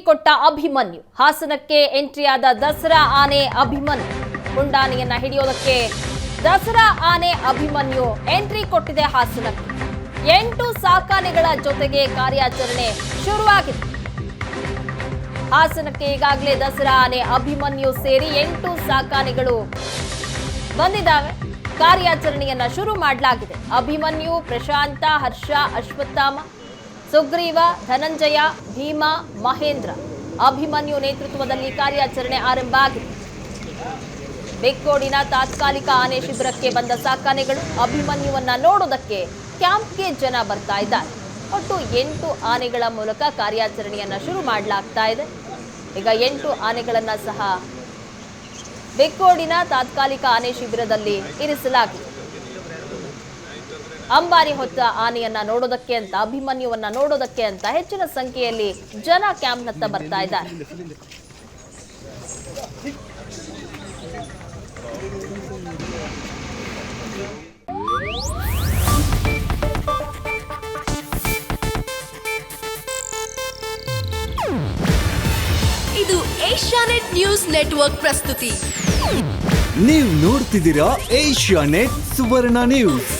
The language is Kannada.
ಕೊಟ್ಟ ಅಭಿಮನ್ಯು ಹಾಸನಕ್ಕೆ ಎಂಟ್ರಿಯಾದ ದಸರಾ ಆನೆ ಅಭಿಮನ್ಯು. ಪುಂಡಾನೆಯನ್ನ ಹಿಡಿಯೋದಕ್ಕೆ ದಸರಾ ಆನೆ ಅಭಿಮನ್ಯು ಎಂಟ್ರಿ ಕೊಟ್ಟಿದೆ ಹಾಸನಕ್ಕೆ. ಎಂಟು ಸಾಕಾನೆಗಳ ಜೊತೆಗೆ ಕಾರ್ಯಾಚರಣೆ ಶುರುವಾಗಿದೆ. ಹಾಸನಕ್ಕೆ ಈಗಾಗಲೇ ದಸರಾ ಆನೆ ಅಭಿಮನ್ಯು ಸೇರಿ ಎಂಟು ಸಾಕಾನೆಗಳು ಬಂದಿದ್ದಾವೆ. ಕಾರ್ಯಾಚರಣೆಯನ್ನ ಶುರು ಮಾಡಲಾಗಿದೆ. ಅಭಿಮನ್ಯು, ಪ್ರಶಾಂತ, ಹರ್ಷ, ಅಶ್ವತ್ಥಾಮ ಸುಗ್ರೀವ, ಧನಂಜಯ, ಭೀಮಾ, ಮಹೇಂದ್ರ. ಅಭಿಮನ್ಯು ನೇತೃತ್ವದಲ್ಲಿ ಕಾರ್ಯಾಚರಣೆ ಆರಂಭ ಆಗಿದೆ. ಬೆಕ್ಕೋಡಿನ ತಾತ್ಕಾಲಿಕ ಆನೆ ಶಿಬಿರಕ್ಕೆ ಬಂದ ಸಾಕಾನೆಗಳು ಅಭಿಮನ್ಯುವನ್ನ ನೋಡೋದಕ್ಕೆ ಕ್ಯಾಂಪ್ಗೆ ಜನ ಬರ್ತಾ ಇದ್ದಾರೆ. ಒಟ್ಟು ಎಂಟು ಆನೆಗಳ ಮೂಲಕ ಕಾರ್ಯಾಚರಣೆಯನ್ನ ಶುರು ಮಾಡಲಾಗ್ತಾ ಇದೆ. ಈಗ ಎಂಟು ಆನೆಗಳನ್ನ ಸಹ ಬೆಕ್ಕೋಡಿನ ತಾತ್ಕಾಲಿಕ ಆನೆ ಶಿಬಿರದಲ್ಲಿ ಇರಿಸಲಾಗಿದೆ. ಅಂಬಾರಿ ಹೊತ್ತ ಆನೆಯನ್ನ ನೋಡೋದಕ್ಕೆ ಅಂತ ಅಭಿಮನ್ಯುವನ್ನ ನೋಡೋದಕ್ಕೆ ಅಂತ ಹೆಚ್ಚಿನ ಸಂಖ್ಯೆಯಲ್ಲಿ ಜನ ಕ್ಯಾಂಪ್ನತ್ತ ಬರ್ತಾ ಇದ್ದಾರೆ. ಇದು ಏಷ್ಯಾನೆಟ್ ನ್ಯೂಸ್ ನೆಟ್ವರ್ಕ್ ಪ್ರಸ್ತುತಿ. ನೀವು ನೋಡ್ತಿದ್ದೀರಾ ಏಷ್ಯಾ ನೆಟ್ ಸುವರ್ಣ ನ್ಯೂಸ್.